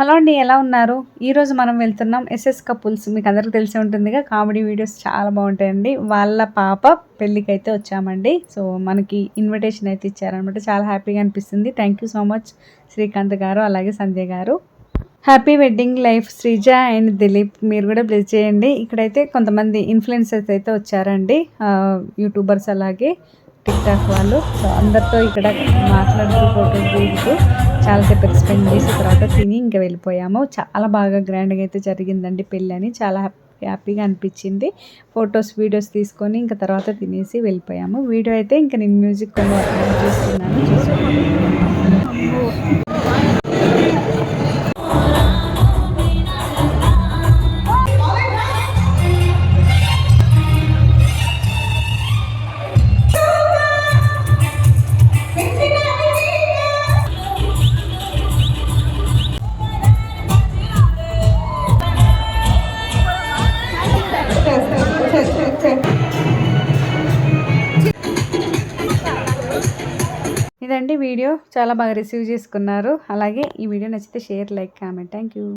Hello అండి ఎలా ఉన్నారు? ఈరోజు మనం వెళ్తున్నాం ఎస్ఎస్ కపుల్స్ మీకు అందరికీ తెలిసి ఉంటుందిగా కామెడీ వీడియోస్ చాలా బాగుంటాయండి. వాళ్ళ పాప పెళ్ళికి అయితే వచ్చామండి. సో మనకి ఇన్విటేషన్ అయితే ఇచ్చారనమాట. చాలా హ్యాపీగా అనిపిస్తుంది. Thank you so much Srikanth garu అలాగే Sandhya garu. Happy wedding life Srija and Dilip. మీరు కూడా బ్లెస్ చేయండి. ఇక్కడైతే కొంతమంది ఇన్ఫ్లుయెన్సర్స్ అయితే వచ్చారండి. యూట్యూబర్స్ అలాగే. టిక్టాక్ వాళ్ళు. సో అందరితో ఇక్కడ మాట్లాడుతూ ఫోటోస్ దిగుతూ చాలాసేపు స్పెండ్ చేసి తర్వాత తిని ఇంకా వెళ్ళిపోయాము. చాలా బాగా గ్రాండ్గా అయితే జరిగిందండి పెళ్ళి అని చాలా హ్యాపీగా అనిపించింది. ఫొటోస్ వీడియోస్ తీసుకొని ఇంకా తర్వాత తినేసి వెళ్ళిపోయాము. వీడియో అయితే ఇంకా నేను మ్యూజిక్ కొన్ని చేస్తున్నాను. ఇదండి వీడియో. చాలా బాగా రిసీవ్ చేసుకున్నారు. అలాగే ఈ వీడియో నచ్చితే share like comment. Thank you